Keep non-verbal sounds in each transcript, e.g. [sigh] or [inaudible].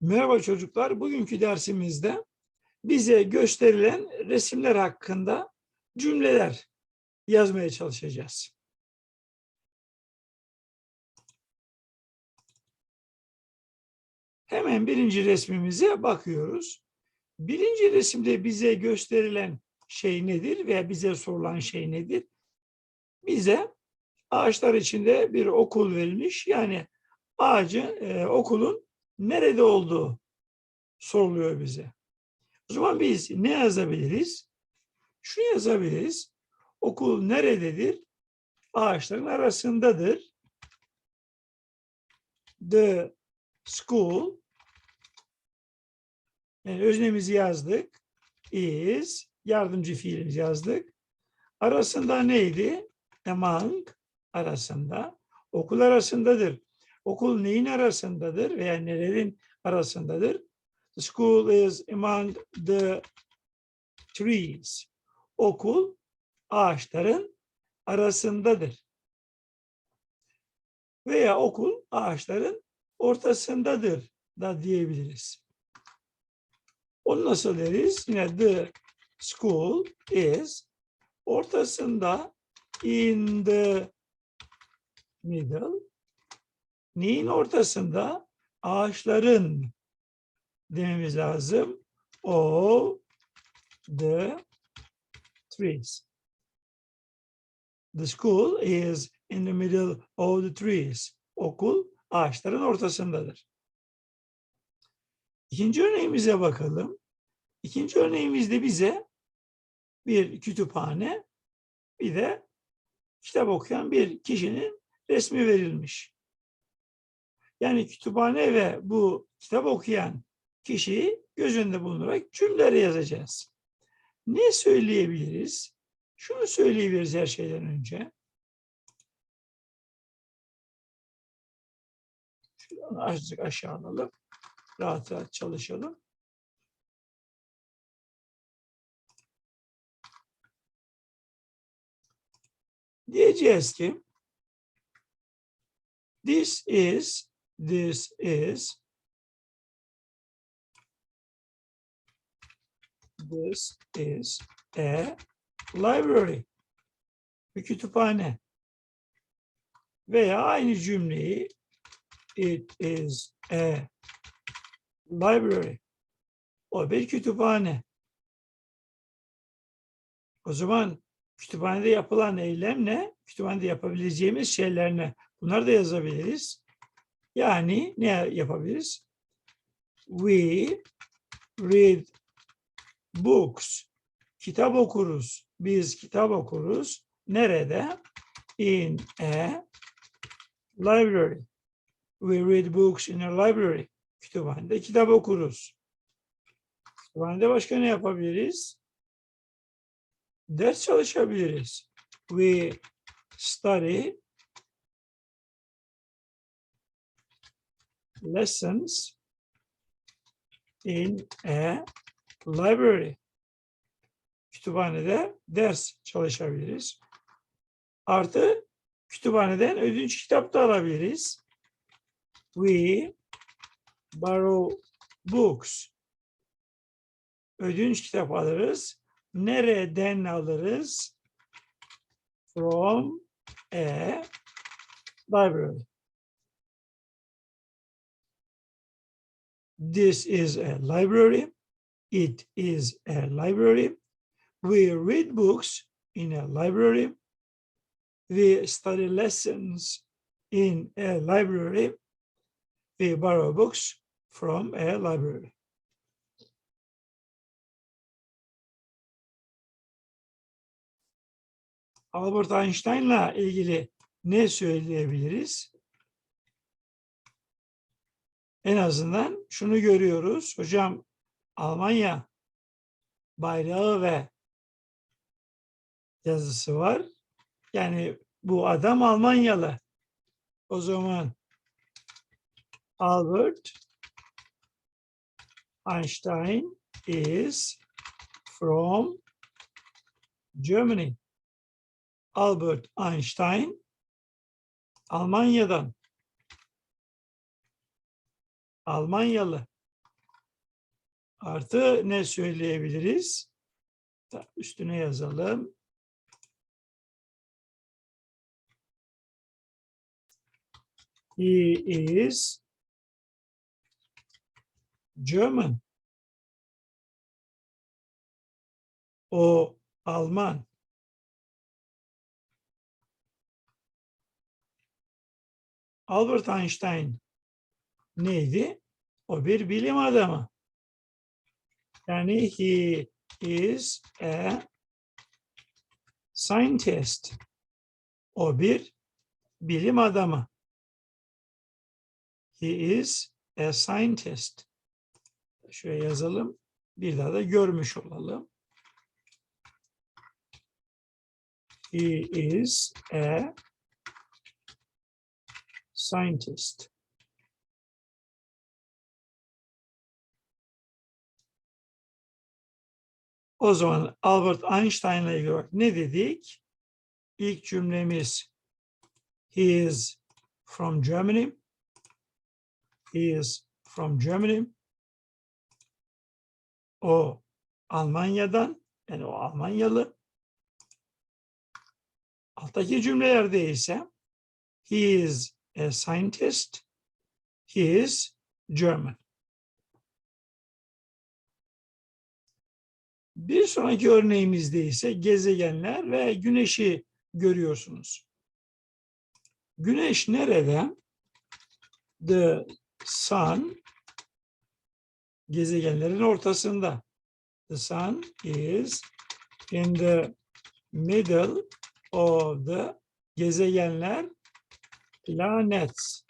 Merhaba çocuklar. Bugünkü dersimizde bize gösterilen resimler hakkında cümleler yazmaya çalışacağız. Hemen birinci resmimize bakıyoruz. Birinci resimde bize gösterilen şey nedir veya bize sorulan şey nedir? Bize ağaçlar içinde bir okul verilmiş. Yani ağacın, e, okulun nerede olduğu soruluyor bize. O zaman biz ne yazabiliriz? Şunu yazabiliriz. Okul nerededir? Ağaçların arasındadır. The school yani öznemizi yazdık. Is yardımcı fiilimizi yazdık. Arasında neydi? Among arasında. Okul arasındadır. Okul neyin arasındadır veya nelerin arasındadır? The school is among the trees. Okul ağaçların arasındadır. Veya okul ağaçların ortasındadır da diyebiliriz. Onu nasıl deriz? Yine the school is ortasında in the middle neyin ortasında? Ağaçların dememiz lazım. Of the trees. The school is in the middle of the trees. Okul ağaçların ortasındadır. İkinci örneğimize bakalım. İkinci örneğimizde bize bir kütüphane bir de kitap okuyan bir kişinin resmi verilmiş. Yani kütüphane ve bu kitap okuyan kişiyi göz önünde bulundurarak cümleleri yazacağız. Ne söyleyebiliriz? Şunu söyleyebiliriz her şeyden önce. Şunu azıcık aşağı alalım. Rahat rahat çalışalım. Diyeceğiz ki this is this is this is a library. Bir kütüphane. Veya aynı cümleyi it is a library. O bir kütüphane. O zaman kütüphanede yapılan eylem ne? Kütüphanede yapabileceğimiz şeyler ne? Bunları da yazabiliriz. Yani ne yapabiliriz? We read books. Kitap okuruz. Biz kitap okuruz. Nerede? In a library. We read books in a library. Kütüphanede kitap okuruz. Kütüphanede başka ne yapabiliriz? Ders çalışabiliriz. We study lessons in a library. Kütüphanede ders çalışabiliriz. Artı kütüphaneden ödünç kitap da alabiliriz. We borrow books. Ödünç kitap alırız. Nereden alırız? From a library. This is a library. It is a library. We read books in a library. We study lessons in a library. We borrow books from a library. Albert Einstein'la ilgili ne söyleyebiliriz? En azından şunu görüyoruz. Hocam Almanya bayrağı ve yazısı var. Yani bu adam Almanyalı. O zaman Albert Einstein is from Germany. Albert Einstein Almanya'dan. Almanyalı. Artı ne söyleyebiliriz? Üstüne yazalım. He is German. O Alman. Albert Einstein neydi? O bir bilim adamı. Yani he is a scientist. O bir bilim adamı. He is a scientist. Şöyle yazalım. Bir daha da görmüş olalım. He is a scientist. O zaman Albert Einstein'la ilgili ne dedik? İlk cümlemiz He is from Germany. He is from Germany. O Almanya'dan, yani o Almanyalı. Alttaki cümlelerde ise He is a scientist. He is German. Bir sonraki örneğimizde ise gezegenler ve güneşi görüyorsunuz. Güneş nerede? The sun gezegenlerin ortasında. The sun is in the middle of the gezegenler planets.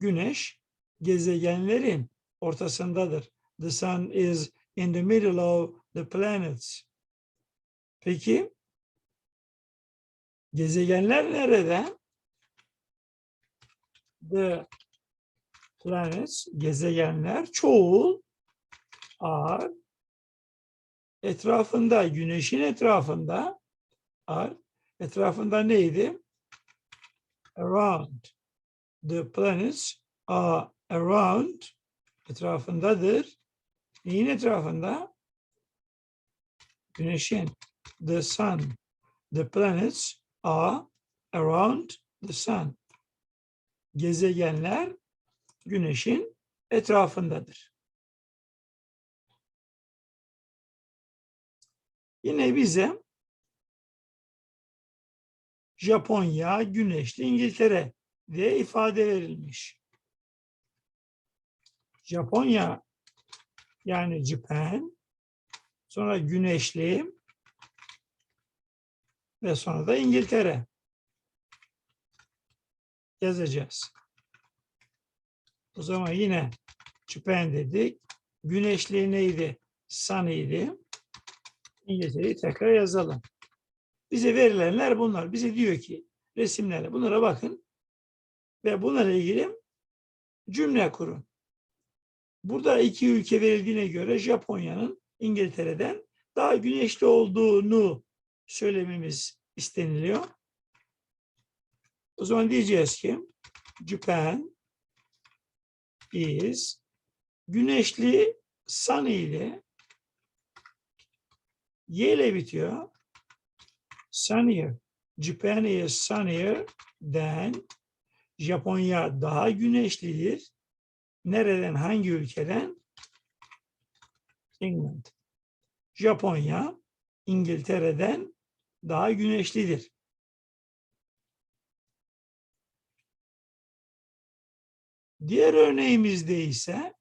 Güneş gezegenlerin ortasındadır. The sun is in the middle of the planets. Peki gezegenler nerede? The planets, gezegenler çoğul are etrafında, güneşin etrafında are etrafında neydi? Around. The planets are around etrafındadır. Neyin etrafında? Güneşin. The sun. The planets are around the sun. Gezegenler güneşin etrafındadır. Yine bize Japonya, güneşli İngiltere diye ifade verilmiş. Japonya yani Japan, sonra güneşli ve sonra da İngiltere yazacağız. O zaman yine Japan dedik. Güneşli neydi? Sun idi. İngiltere'yi tekrar yazalım. Bize verilenler bunlar. Bize diyor ki resimlerle bunlara bakın ve bunlarla ilgili cümle kurun. Burada iki ülke verildiğine göre Japonya'nın İngiltere'den daha güneşli olduğunu söylememiz isteniliyor. O zaman diyeceğiz ki Japan is güneşli sunny ile Y ile bitiyor. Sunnier. Japan is sunnier than Japonya daha güneşlidir. Nereden, hangi ülkeden? England. Japonya, İngiltere'den daha güneşlidir. Diğer örneğimizde ise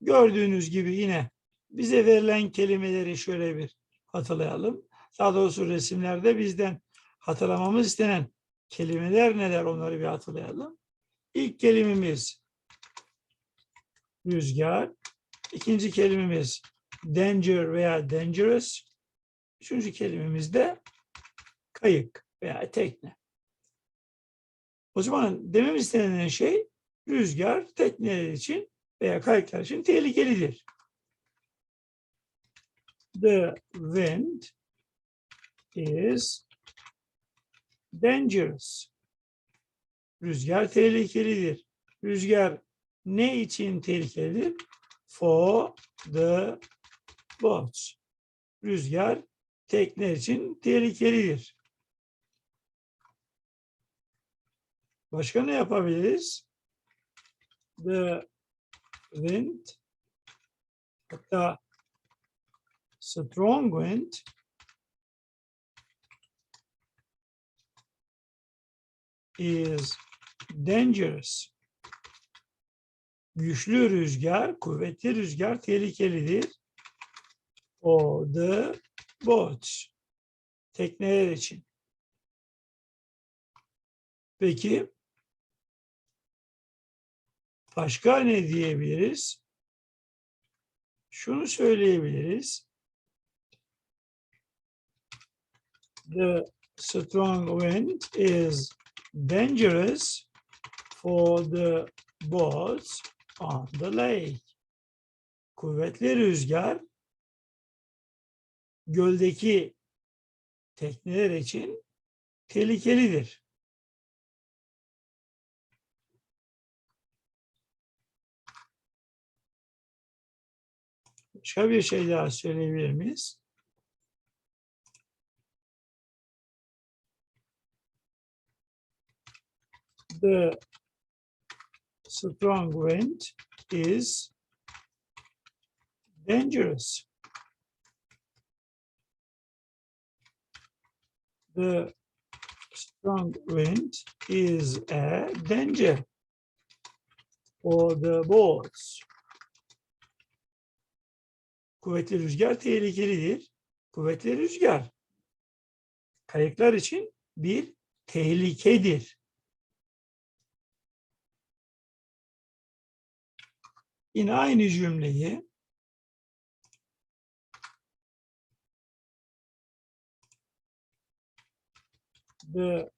gördüğünüz gibi yine bize verilen kelimeleri şöyle bir hatırlayalım. Daha doğrusu resimlerde bizden hatırlamamız istenen kelimeler neler onları bir hatırlayalım. İlk kelimemiz rüzgar. İkinci kelimemiz danger veya dangerous. Üçüncü kelimemiz de kayık veya tekne. O zaman dememiz istenen şey rüzgar tekneler için veya kayıklar için tehlikelidir. The wind is dangerous. Rüzgar tehlikelidir. Rüzgar ne için tehlikelidir? For the boats. Rüzgar tekne için tehlikelidir. Başka ne yapabiliriz? The wind hatta strong wind is dangerous. Güçlü rüzgar, kuvvetli rüzgar tehlikelidir. For the boats. Tekneler için. Peki başka ne diyebiliriz? Şunu söyleyebiliriz. The strong wind is dangerous for the boats on the lake. Kuvvetli rüzgar göldeki tekneler için tehlikelidir. Başka bir şey daha söyleyebilir miyiz? The strong wind is dangerous. The strong wind is a danger for the boats. Kuvvetli rüzgar tehlikelidir. Kuvvetli rüzgar kayıklar için bir tehlikedir. Yine aynı cümleyi the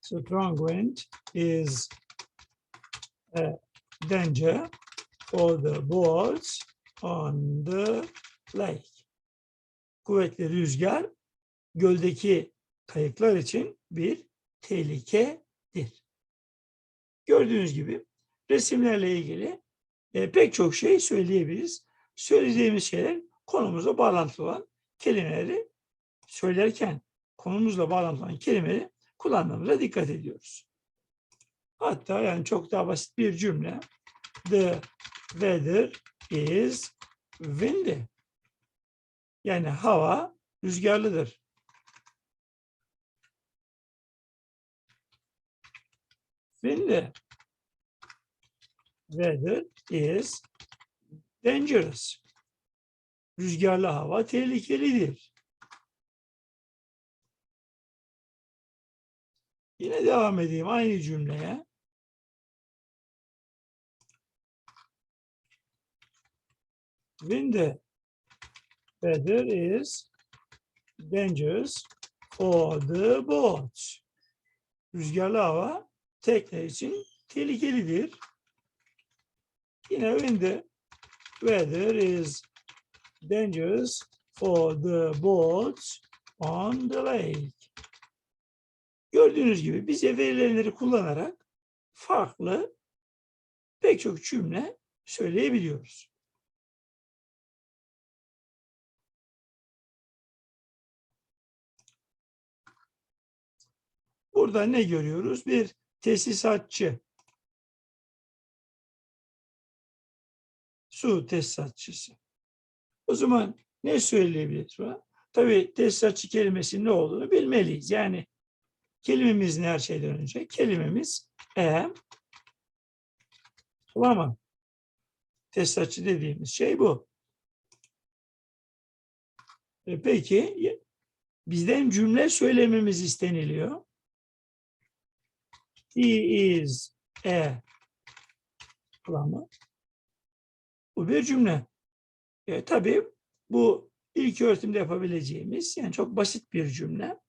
strong wind is a danger for the boats on the lake. Kuvvetli rüzgar göldeki kayıklar için bir tehlikedir. Gördüğünüz gibi resimlerle ilgili e, pek çok şey söyleyebiliriz. Söyleyeceğimiz şeyler konumuzla bağlantılı olan kelimeleri söylerken konumuzla bağlantılı olan kelimeleri kullanmamıza dikkat ediyoruz. Hatta yani çok daha basit bir cümle. The weather is windy. Yani hava rüzgarlıdır. Windy. Weather is dangerous. Rüzgarlı hava tehlikelidir. Yine devam edeyim aynı cümleye. When the weather is dangerous for the boats. Rüzgarlı hava tekne için tehlikelidir. Yine the weather is dangerous for the boats on the lake. Gördüğünüz gibi bize verilenleri kullanarak farklı pek çok cümle söyleyebiliyoruz. Burada ne görüyoruz? Bir tesisatçı. Su tesisatçısı. O zaman ne söyleyebiliriz? Tabii tesisatçı kelimesinin ne olduğunu bilmeliyiz. Yani kelimemiz ne her şeyden önce? Kelimemiz e, plumber. Tesisatçı dediğimiz şey bu. E peki bizden cümle söylememiz isteniliyor. He is a plumber. Bu bir cümle. E, tabii bu ilk öğretimde yapabileceğimiz yani çok basit bir cümle.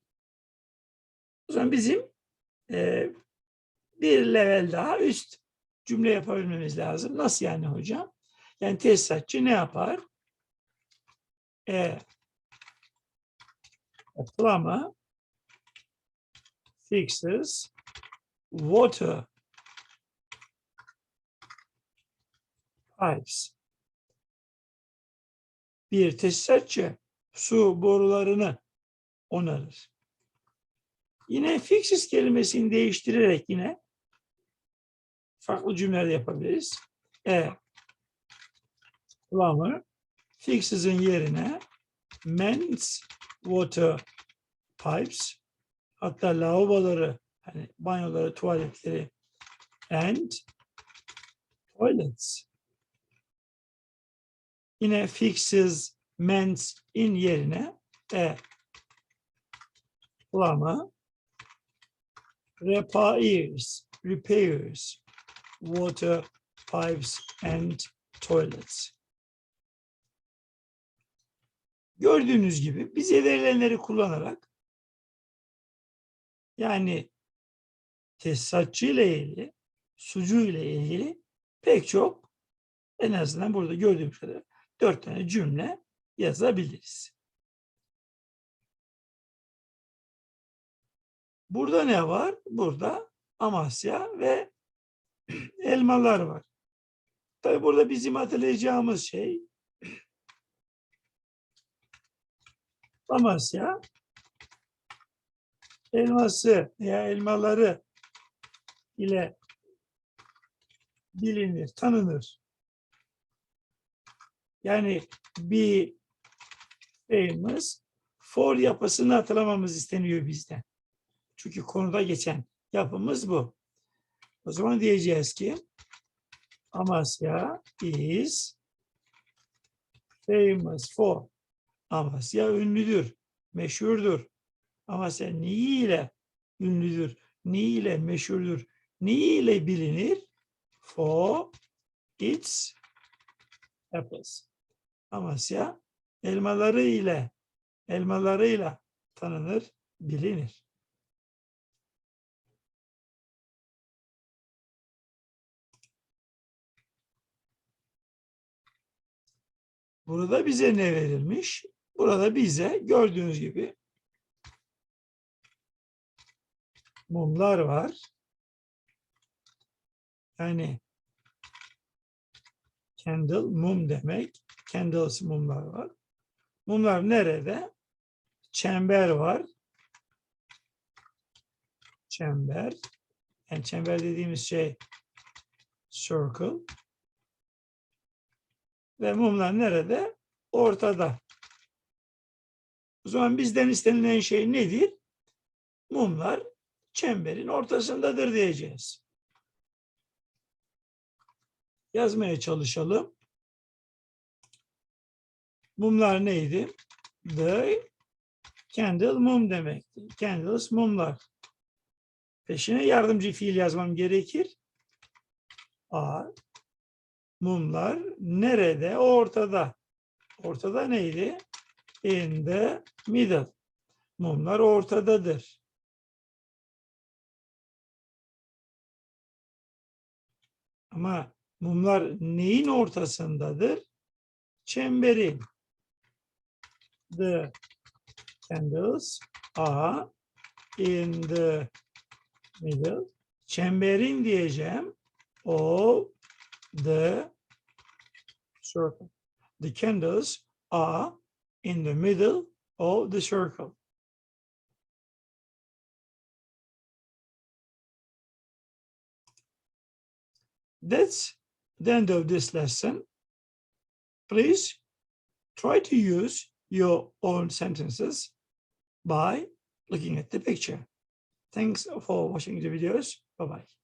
O zaman bizim e, bir level daha üst cümle yapabilmemiz lazım. Nasıl yani hocam? Yani tesisatçı ne yapar? E, plumber fixes water pipes. Bir tesisatçı su borularını onarır. Yine fixes kelimesini değiştirerek yine farklı cümleler yapabiliriz. E plumber fixes'in yerine mends water pipes hatta lavaboları hani banyoları, tuvaletleri and toilets. Yine fixes, mends in yerine e plumber repairs, repairs water pipes and toilets. Gördüğünüz gibi bize verilenleri kullanarak yani tesisatçı ile ilgili, sucu ile ilgili pek çok en azından burada gördüğüm kadar dört tane cümle yazabiliriz. Burada ne var? Burada Amasya ve [clears throat] elmalar var. Tabi burada bizim hatırlayacağımız şey [clears throat] Amasya elması veya elmaları ile bilinir, tanınır. Yani bir famous for yapısını hatırlamamız isteniyor bizden. Çünkü konuda geçen yapımız bu. O zaman diyeceğiz ki Amasya is famous for. Amasya ünlüdür, meşhurdur. Amasya niyle ünlüdür, niyle meşhurdur, niyle bilinir? For its apples. Amasya elmaları ile elmalarıyla tanınır, bilinir. Burada bize ne verilmiş? Burada bize gördüğünüz gibi mumlar var. Yani candle mum demek. Candles mumlar var. Mumlar nerede? Çember var. Çember. Yani çember dediğimiz şey circle. Ve mumlar nerede? Ortada. O zaman bizden istenilen şey nedir? Mumlar çemberin ortasındadır diyeceğiz. Yazmaya çalışalım. Mumlar neydi? The candle mum demekti. Candles mumlar. Peşine yardımcı fiil yazmam gerekir. A. Mumlar nerede? Ortada. Ortada neydi? In the middle. Mumlar ortadadır. Ama mumlar neyin ortasındadır? Çemberin. The candles are in the middle. Çemberin diyeceğim. Of the circle. The candles are in the middle of the circle. That's the end of this lesson. Please try to use your own sentences by looking at the picture. Thanks for watching the videos. Bye-bye.